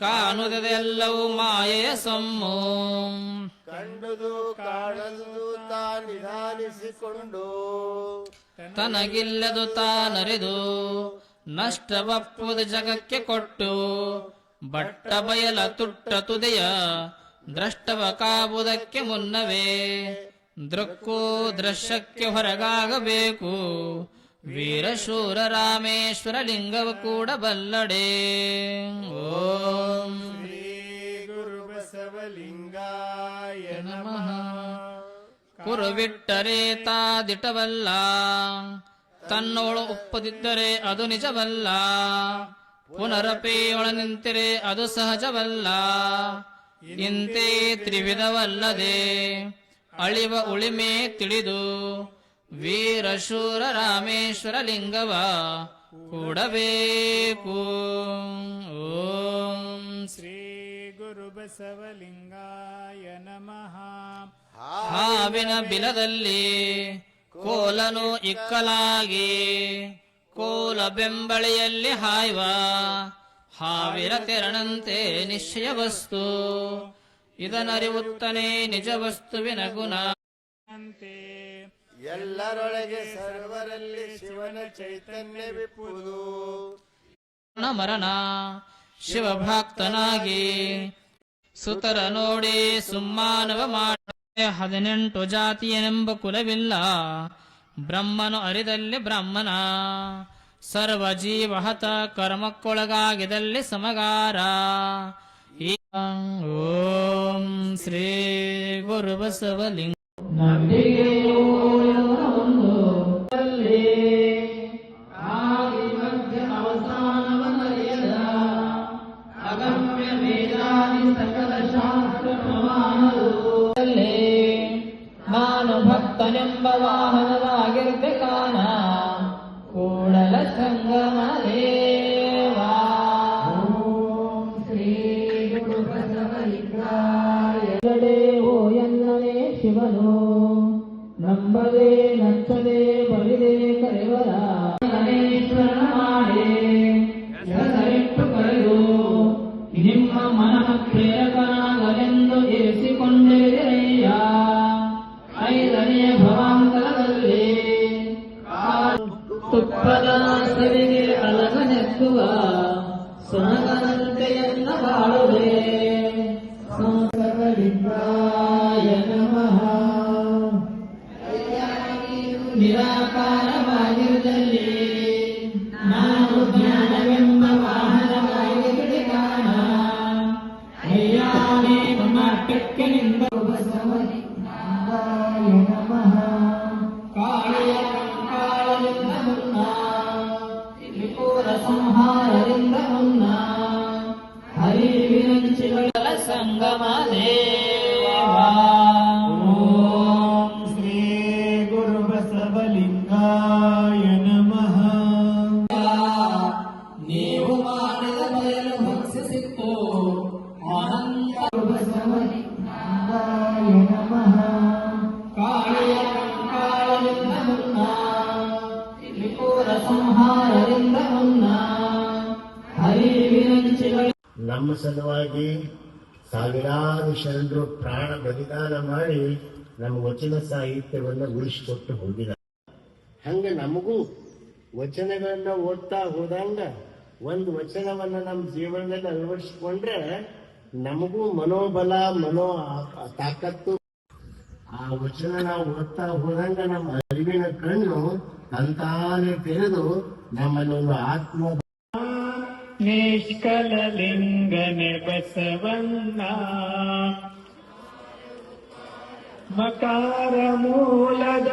ಕಾಣುವುದೆಲ್ಲವೂ ಮಾಯೆಯ ಸೊಮ್ಮು. ಕಂಡುದು ಕಾಣದು ತಾ ನಿಧಾನಿಸಿಕೊಂಡು. ತನಗಿಲ್ಲದು ತಾನರಿದು. ನಷ್ಟವಪ್ಪುದು ಜಗಕ್ಕೆ ಕೊಟ್ಟು. ಬಟ್ಟ ಬಯಲ ತುಟ್ಟ ತುದೆಯ ದ್ರಷ್ಟವ ಕಾಬುದಕ್ಕೆ ಮುನ್ನವೇ. ದೃಕ್ಕು ದೃಶ್ಯಕ್ಕೆ ಹೊರಗಾಗಬೇಕು. ವೀರಶೂರ ರಾಮೇಶ್ವರ ಲಿಂಗವ ಕೂಡ ಬಲ್ಲಡೆ ಓಂ ಶ್ರೀ ಗುರು ಬಸವಲಿಂಗಾಯ ನಮಃ. ಕುರುವಿಟ್ಟರೆ ತಾದಿಟವಲ್ಲ ತನ್ನೋಳು ಒಪ್ಪದಿದ್ದರೆ ಅದು ನಿಜವಲ್ಲ. ಪುನರಪೇಯೊಳ ನಿಂತಿರೆ ಅದು ಸಹಜವಲ್ಲ. ಇಂತೆ ತ್ರಿವಿಧವಲ್ಲದೆ ಅಳಿವ ಉಳಿಮೆ ತಿಳಿದು ವೀರಶೂರ ರಾಮೇಶ್ವರ ಲಿಂಗವ ಕೂಡಬೇಕು. ಓಂ ಶ್ರೀ ಗುರು ಬಸವಲಿಂಗಾಯ ನಮಃ. ಹಾವಿನ ಬಿಲದಲ್ಲಿ ಕೋಲನು ಇಕ್ಕಲಾಗಿ, ಕೋಲ ಬೆಂಬಳಿಯಲ್ಲಿ ಹಾಯ್ವ ಹಾವಿರ ತೆರಣಂತೆ ನಿಶ್ಚಯ ವಸ್ತು. ಇದನರಿವುತ್ತನೇ ನಿಜ ವಸ್ತುವಿನ ಗುಣ. ಎಲ್ಲರೊಳಗೆ ಸರ್ವರಲ್ಲಿ ಶಿವನ ಚೈತನ್ಯವಿಪ್ಪುದು ಮರಣ ಶಿವಭಕ್ತನಾಗಿ ಸುತರ ನೋಡಿ ಸುಮ್ಮಾನವ ಮಾಡ ಹದಿನೆಂಟು ಜಾತಿಯನೆಂಬ ಕುಲವಿಲ್ಲ. ಬ್ರಹ್ಮನು ಅರಿದಲ್ಲಿ ಬ್ರಹ್ಮನ. ಸರ್ವ ಜೀವಹತ ಕರ್ಮಕ್ಕೊಳಗಾಗಿದಲ್ಲಿ ಸಮಗಾರ. ಈ ಓಂ ಶ್ರೀ ಗುರು ಭಕ್ತನೆಂಬ ವಾಹನವಾಗಿರ್ಬೆ ಕಾಣ ಕೂಡಲ ಸಂಗಮ ದೇವಾ ಶ್ರೀ ಗುರು ಓ ಎನ್ನನೇ ಶಿವನು ನಂಬದೆ ನಚ್ಚದೆ ಬರಿದೆ ಕರೆವರ ನಿರಾಕಾರವಾಗಿರದಲ್ಲಿ ನಾನು ಜ್ಞಾನವೆಂಬ ವಾಹನವಾಗಿ ಬಿಡಿಗಾಣ ಅಯ್ಯಾನೇ ಮಟ್ಟಕ್ಕೆ ನಿಂದ ಬಸವಲಿಂಗಾಯ ನಮಃ ಕಾಳಿಯ ಕಾಳದಿಂದ ಮುನ್ನ ತ್ರಿಪುರ ಸಂಹಾರದಿಂದ ಮುನ್ನ ಹರಿವಿರಂಚಿಗಳ ಸಂಗಮ ದೇವಾ ನಮ್ಮ ಸಲುವಾಗಿ ಸಾವಿರಾರು ಶರಣರು ಪ್ರಾಣ ಬಲಿದಾನ ಮಾಡಿ ನಮ್ಮ ವಚನ ಸಾಹಿತ್ಯವನ್ನು ಉಳಿಸಿಕೊಟ್ಟು ಹೋಗಿದ್ದಾರೆ. ಹಂಗ ನಮಗೂ ವಚನಗಳನ್ನ ಓದ್ತಾ ಹೋದಂಗ ಒಂದು ವಚನವನ್ನ ನಮ್ಮ ಜೀವನದಲ್ಲಿ ಅಳವಡಿಸಿಕೊಂಡ್ರೆ ನಮಗೂ ಮನೋಬಲ, ಮನೋ ತಾಕತ್ತು. ಆ ವಚನ ನಾವು ಓದ್ತಾ ಹೋದಂಗ ನಮ್ಮ ಅರಿವಿನ ಕಣ್ಣು ತಂತಾನೆ ತೆರೆದು ನಮ್ಮಲ್ಲಿ ಒಂದು ಆತ್ಮ ನಿಷ್ಕಲಲಿಂಗನೆ ಬಸವಣ್ಣ. ಮಕಾರ ಮೂಲದ